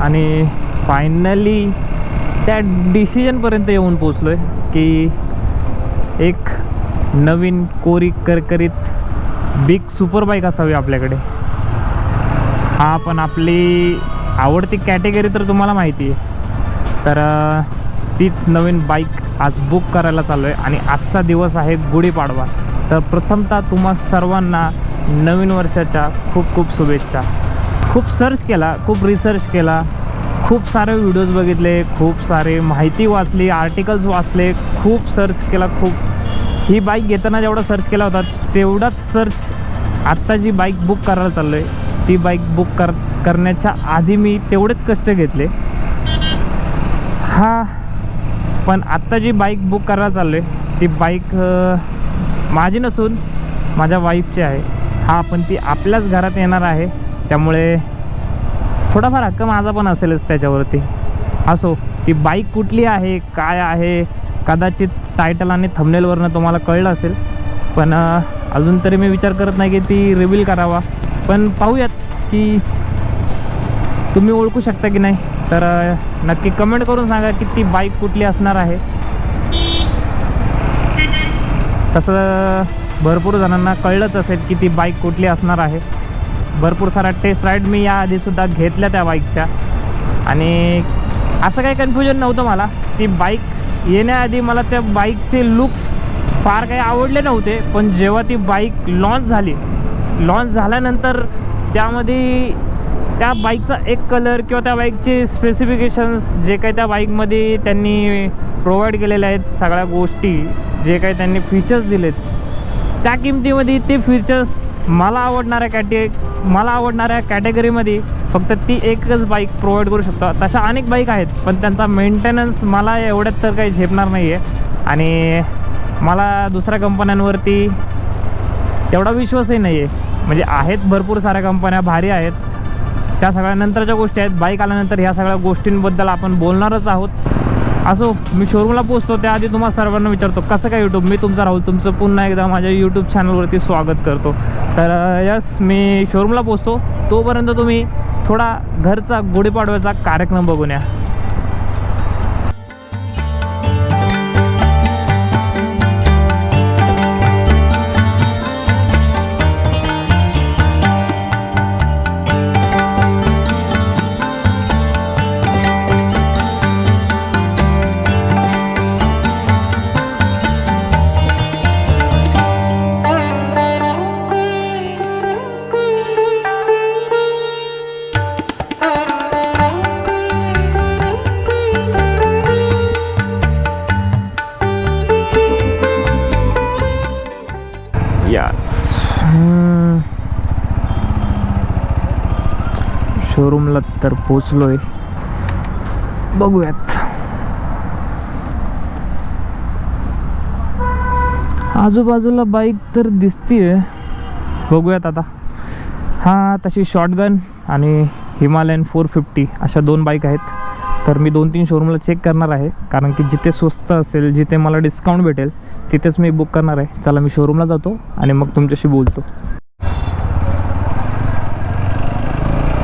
आणि फायनली त्या डिसिजनपर्यंत येऊन पोचलो आहे की एक नवीन कोरी करकरीत बिग सुपर बाईक असावी आपल्याकडे. हा पण आपली आवडती कॅटेगरी तर तुम्हाला माहिती आहे तर तीच नवीन बाईक आज बुक करायला चाललो आहे आणि आजचा दिवस आहे गुढीपाडवा. तर प्रथमतः तुम्हा सर्वांना नवीन वर्षाच्या खूप खूप शुभेच्छा. खूप सर्च केला खूप रिसर्च केला. खूप सारे व्हिडिओज बघितले खूप सारे माहिती वाचली आर्टिकल्स वाचले खूप सर्च केला खूप. ही बाईक घेताना जेवढा सर्च केला होता तेवढाच सर्च आत्ता जी बाईक बुक करायला चाललो आहे ती बाईक बुक कर करण्याच्या आधी मी तेवढेच कष्ट घेतले. हा पण आत्ता जी बाईक बुक करायला चाललो आहे ती बाईक माझी नसून माझ्या वाईफची आहे. हा पण ती आपल्याच घरात येणार आहे. त्यामुळे थोडाफार हक्क माझा पण असेलच त्याच्यावरती. असो ती बाईक कुठली आहे काय आहे कदाचित टायटल आणि थंबनेलवरनं तुम्हाला कळलं असेल. पण अजून तरी मी विचार करत नाही की ती रिव्हील करावा. पण पाहूयात की तुम्ही ओळखू शकता की नाही. तर नक्की कमेंट करून सांगा की ती बाईक कुठली असणार आहे. तसं भरपूर जणांना कळलंच असेल की ती बाईक कुठली असणार आहे. भरपूर सारा टेस्ट राईड मी याआधीसुद्धा घेतल्या त्या बाईकच्या आणि असं काही कन्फ्युजन नव्हतं मला. ती बाईक येण्याआधी मला त्या बाईकचे लुक्स फार काही आवडले नव्हते. पण जेव्हा ती बाईक लॉन्च झाली लॉन्च झाल्यानंतर त्यामध्ये त्या बाईकचा एक कलर किंवा त्या बाईकचे स्पेसिफिकेशन्स जे काही त्या बाईकमध्ये त्यांनी प्रोव्हाइड केलेले आहेत सगळ्या गोष्टी जे काही त्यांनी फीचर्स दिलेत त्या किमतीमध्ये ते फीचर्स मला आवडणाऱ्या कॅटे मला आवडणाऱ्या कॅटेगरीमध्ये फक्त ती एकच बाईक प्रोव्हाइड करू शकतो. तशा अनेक बाईक आहेत पण त्यांचा मेंटेनन्स मला एवढ्यात तर काही झेपणार नाही आहे आणि मला दुसऱ्या कंपन्यांवरती तेवढा विश्वासही नाही आहे म्हणजे आहेत भरपूर साऱ्या कंपन्या भारी आहेत. त्या सगळ्या नंतरच्या गोष्टी आहेत. बाईक आल्यानंतर ह्या सगळ्या गोष्टींबद्दल आपण बोलणारच आहोत. असो मी शोरूमला पोचतो त्याआधी तुम्हाला सर्वांना विचारतो कसं काय यूट्यूब मी तुमचा राहुल तुमचं पुन्हा एकदा माझ्या यूट्यूब चॅनलवरती स्वागत करतो. तर यस मी शोरूमला पोचतो तोपर्यंत तुम्ही थोडा घरचा गुढीपाडव्याचा कार्यक्रम बघून या. शोरूमला तर पोचलोय बघूयात. आजूबाजूला बाईक तर दिसतीये. बघूयात आता. हा तशी शॉटगन आणि हिमालयन फोर फिफ्टी अशा दोन बाईक आहेत. तर मी दोन तीन शोरूमला चेक करणार आहे. कारण की जिथे स्वस्त असेल जिथे मला डिस्काउंट भेटेल तिथेच मी बुक करणार आहे. चला मी शोरूमला जातो आणि मग तुमच्याशी बोलतो.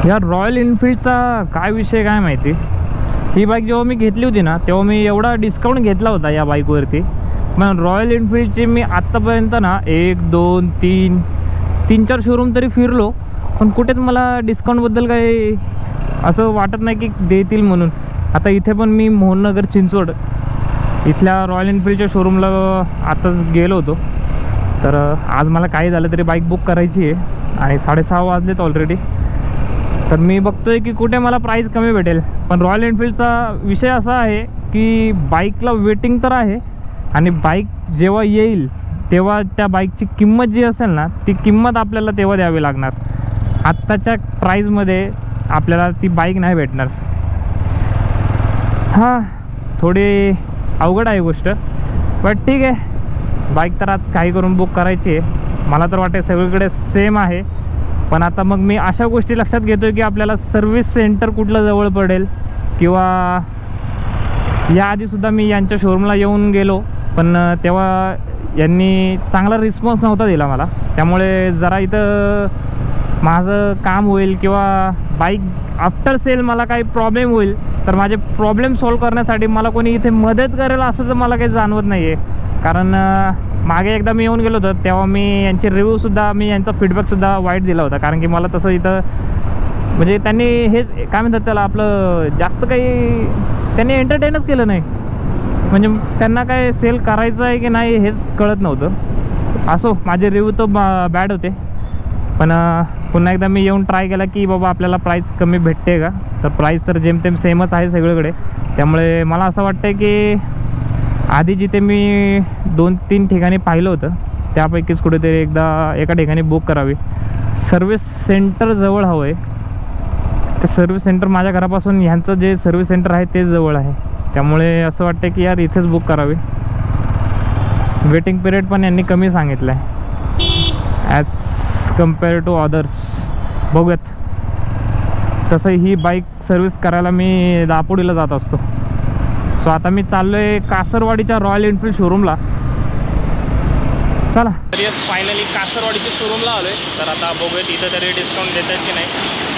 ह्या रॉयल एनफिल्डचा काय विषय काय माहिती? ही बाईक जेव्हा मी घेतली होती ना तेव्हा मी एवढा डिस्काउंट घेतला होता या बाईकवरती पण रॉयल एनफिल्डची मी आत्तापर्यंत ना एक दोन तीन तीन चार शोरूम तरी फिरलो. पण कुठेच मला डिस्काउंटबद्दल काही असं वाटत नाही की देतील म्हणून. आता इथे पण मी मोहननगर चिंचवड इथल्या रॉयल एनफिल्डच्या शोरूमला आताच गेलो होतो. तर आज मला काही झालं तरी बाईक बुक करायची आहे. आणि साडेसहा वाजलेत ऑलरेडी तर मी बघतोय की कुठे मला प्राईस कमी भेटेल. पण रॉयल एनफिल्डचा विषय असा आहे की बाईकला वेटिंग तर आहे आणि बाईक जेव्हा येईल तेव्हा त्या बाईकची किंमत जी असेल ना ती किंमत आपल्याला तेव्हा द्यावी लागणार. आत्ताच्या प्राईजमध्ये आपल्याला ती बाईक नाही भेटणार. हां थोडी अवघड आहे गोष्ट. बट ठीक आहे. बाईक तर आज काही करून बुक करायची आहे. मला तर वाटते सगळीकडे सेम आहे. पण आता मग मी अशा गोष्टी लक्षात घेतो की आपल्याला सर्व्हिस सेंटर कुठलं जवळ पडेल किंवा याआधीसुद्धा मी यांच्या शोरूमला येऊन गेलो पण तेव्हा यांनी चांगला रिस्पॉन्स नव्हता दिला मला. त्यामुळे जरा इथं माझं काम होईल किंवा बाईक आफ्टर सेल मला काही प्रॉब्लेम होईल तर माझे प्रॉब्लेम सॉल्व करण्यासाठी मला कोणी इथे मदत करेल असं तर मला काही जाणवत नाही आहे कारण मागे एकदा मी येऊन गेलो होतो तेव्हा मी यांचे रिव्ह्यूसुद्धा मी यांचा फीडबॅकसुद्धा वाईट दिला होता. कारण की मला तसं इथं म्हणजे त्यांनी हेच काय म्हणतात त्याला आपलं जास्त काही त्यांनी एंटरटेनच केलं नाही. म्हणजे त्यांना काय सेल करायचं आहे की नाही हेच कळत नव्हतं. असो माझे रिव्ह्यू तर बॅड होते. पण पुन्हा एकदा मी येऊन ट्राय केला की बाबा आपल्याला प्राईस कमी भेटते का? तर प्राईस तर जेमतेम सेमच आहे सगळीकडे. त्यामुळे मला असं वाटतं की आधी जिथे मी दोन तीन ठिकाणी पाहिलं होतं त्यापैकीच कुठेतरी एकदा एका ठिकाणी बुक करावी. सर्व्हिस सेंटर जवळ हवं आहे. ते सर्व्हिस सेंटर माझ्या घरापासून ह्यांचं जे सर्व्हिस सेंटर आहे ते जवळ आहे. त्यामुळे असं वाटतं की यार इथेच बुक करावी. वेटिंग पिरियड पण यांनी कमी सांगितलं आहे ॲज कंपेअर टू अदर्स बघूयात. तसं ही बाईक सर्व्हिस करायला मी दापोडीला जात असतो. सो आता मी चाललो आहे कासरवाडीच्या रॉयल एनफील्ड शोरूमला चला. तर येस फायनली कासरवाडीच्या शोरूमला आलो आहे तर आता बघूयात इथं तरी डिस्काउंट देत की नाही.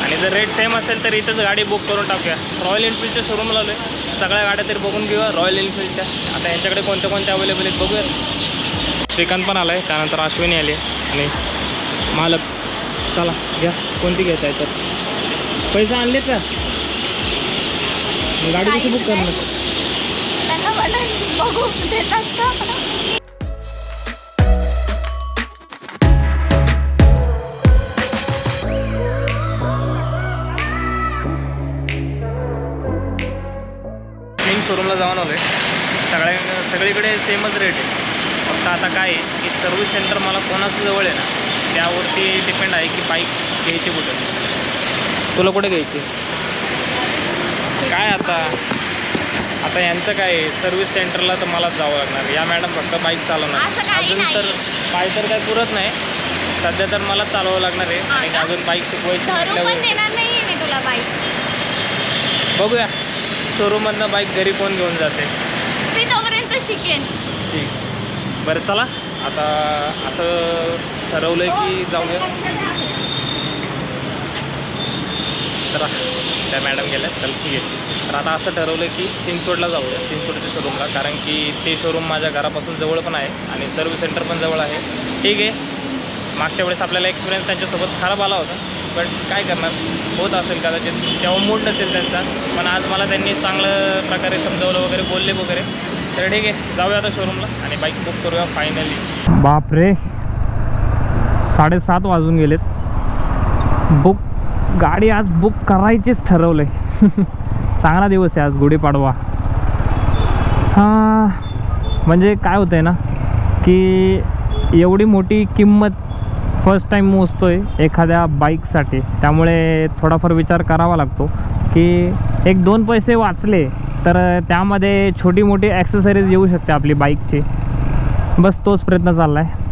आणि जर रेट सेम असेल तर इथंच गाडी बुक करून टाकूया. रॉयल एनफील्डच्या शोरूमला आलो आहे सगळ्या गाड्या तरी बघून घेऊया रॉयल एनफील्डच्या आता यांच्याकडे कोणत्या कोणत्या अवेलेबल आहेत बघूयात. श्रीकांत पण आला आहे त्यानंतर अश्विनी आली आणि मालक. चला घ्या. कोणती घ्यायचं आहे तर? पैसे आणलेत का? गाडी कशी बुक करणार? त्यांना बघू देतात का? शोरूमला जाऊन आलो आहे सगळ्या सगळीकडे सेमच रेट आहे. फक्त आता काय आहे की सर्व्हिस सेंटर मला कोणाचं जवळ आहे ना त्यावरती डिपेंड आहे की बाईक घ्यायची कुठं. तुला कुठे घ्यायची? काय आता? आता यांचं काय सर्व्हिस सेंटरला तर मलाच जावं लागणार. या मॅडम फक्त बाईक चालवणार. अजून. तर पाय तर काय पुरत नाही. सध्या तर मला चालवावं लागणार आहे. आणि? अजून बाईक शिकवायची म्हटल्यावर बाईक बघूया. शोरूममधनं बाईक घरी कोण घेऊन जाते? मी तोपर्यंत शिकेन. ठीक. बरं चला. आता असं ठरवलं आहे की जाऊया. तर त्या मॅडम गेल्या चल ठीक आहे. तर आता असं ठरवलं की चिंचवडला जाऊया चिंचवडच्या शोरूमला कारण की ते शोरूम माझ्या घरापासून जवळ पण आहे आणि सर्व्हिस सेंटर पण जवळ आहे. ठीक आहे. मागच्या वेळेस आपल्याला एक्सपिरियन्स त्यांच्यासोबत खराब आला होता. पण काय करणार? होत असेल कदाचित. तेव्हा मूड नसेल त्यांचा. पण आज मला त्यांनी चांगलं प्रकारे समजावलं वगैरे बोलले वगैरे. तर ठीक आहे. जाऊया आता शोरूमला आणि बाईक बुक करूया फायनली बापरे. साडेसात वाजून गेलेत. बुक गाडी आज बुक करायचीच ठरवलं आहे चांगला दिवस आहे आज गुढीपाडवा. हां म्हणजे काय होतं आहे ना की एवढी मोठी किंमत फर्स्ट टाईम मोजतो आहे एखाद्या बाईकसाठी त्यामुळे थोडाफार विचार करावा लागतो की एक दोन पैसे वाचले तर त्यामध्ये छोटी मोठी ॲक्सेसरीज येऊ शकते आपली बाईकची बस तोच प्रयत्न चालला आहे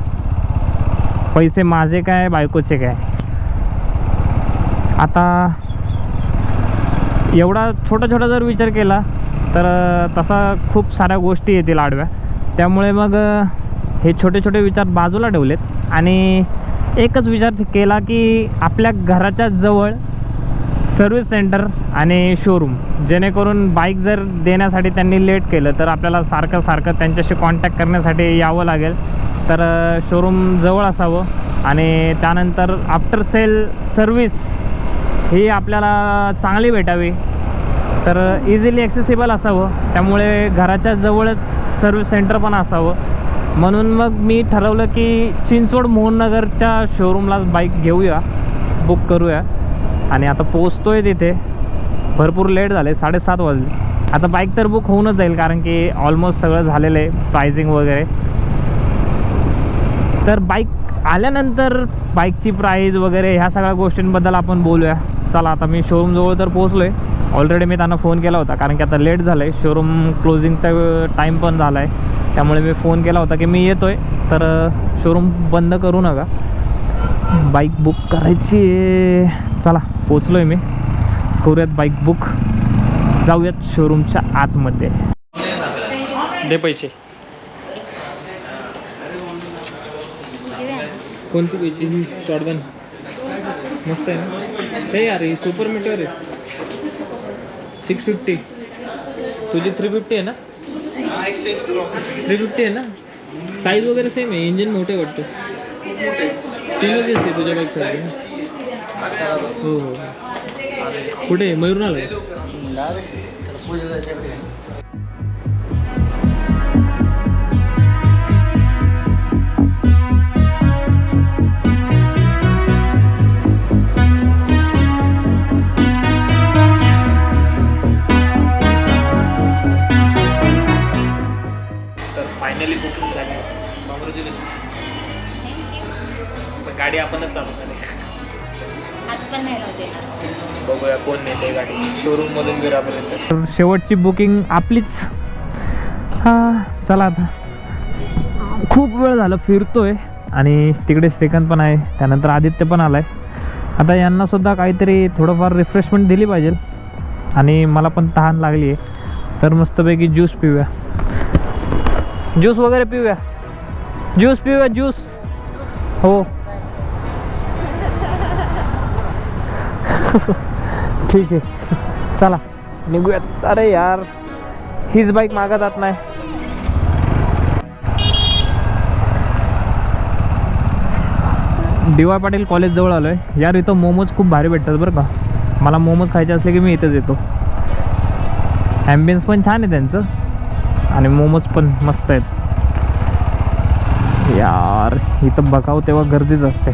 पैसे माझे काय बायकोचे काय? आता एवढा छोटा छोटा जर विचार केला तर तसा खूप साऱ्या गोष्टी येतील आडव्या. त्यामुळे मग हे छोटे छोटे विचार बाजूला ठेवलेत. आणि एकच विचार केला की आपल्या घराच्या जवळ सर्व्हिस सेंटर आणि शोरूम जेणेकरून बाईक जर देण्यासाठी त्यांनी लेट केलं तर आपल्याला सारखं सारखं त्यांच्याशी कॉन्टॅक्ट करण्यासाठी यावं लागेल. तर शोरूम जवळ असावं. आणि त्यानंतर आफ्टर सेल सर्विस ही आपल्याला चांगली भेटावी. तर इझिली ॲक्सेसिबल असावं. त्यामुळे घराच्या जवळच सर्व्हिस सेंटर पण असावं. म्हणून मग मी ठरवलं की चिंचवड मोहननगरच्या शोरूमला बाईक घेऊया. बुक करूया. आणि आता पोचतोय तिथे. भरपूर लेट झाले साडेसात वाजले. आता बाईक तर बुक होऊनच जाईल कारण की ऑलमोस्ट सगळं झालेलं आहे प्रायझिंग वगैरे. तर बाईक आल्यानंतर बाईकची प्राईज वगैरे ह्या सगळ्या गोष्टींबद्दल आपण बोलूया. चला आता मी शोरूमजवळ तर पोहोचलो आहे ऑलरेडी मी त्यांना फोन केला होता कारण की आता लेट झालं आहे शोरूम क्लोजिंगचा टाईम पण झाला आहे त्यामुळे मी फोन केला होता की मी येतो आहे तर शोरूम बंद करू नका. बाईक बुक करायची आहे. चला पोचलो आहे मी. करूयात बाईक बुक जाऊयात शोरूमच्या आतमध्ये. दे पैसे. कोणती पैसे? शॉर्टगन मस्त आहे ना? हे यार? ही सुपर मीटर आहे. सिक्स फिफ्टी तुझी थ्री फिफ्टी आहे ना? थ्री फिफ्टी आहे ना? साईज वगैरे सेम आहे. इंजिन मोठे वाटतं. सेमच दिसते तुझ्या बाईक ना? हो हो. कुठे मयूर आलं गाडी आपणच चालू झाली बघूया कोण नेते गाडी. विरापर्यंत तर शेवटची बुकिंग आपलीच. हा चला आता. खूप वेळ झालं फिरतोय. आणि तिकडे श्रीकांत पण आहे त्यानंतर आदित्य पण आलाय. आता यांना सुद्धा काहीतरी थोडंफार रिफ्रेशमेंट दिली पाहिजे. आणि मला पण तहान लागली आहे. तर मस्तपैकी ज्यूस पिऊया. ज्यूस वगैरे पिऊया. ज्यूस पिऊया ज्यूस हो. ठीक आहे. चला निघूयात. अरे यार हीच बाईक मागा जात नाही. डी वाय पाटील कॉलेज जवळ आलो आहे यार इथं मोमोज खूप भारी भेटतात बरं का. मला मोमोज खायचे असले की मी इथंच येतो. ॲम्बियन्स पण छान आहे त्यांचं. आणि मोमोज पण मस्त आहेत. यार इथं बघावं तेव्हा गर्दीच असते.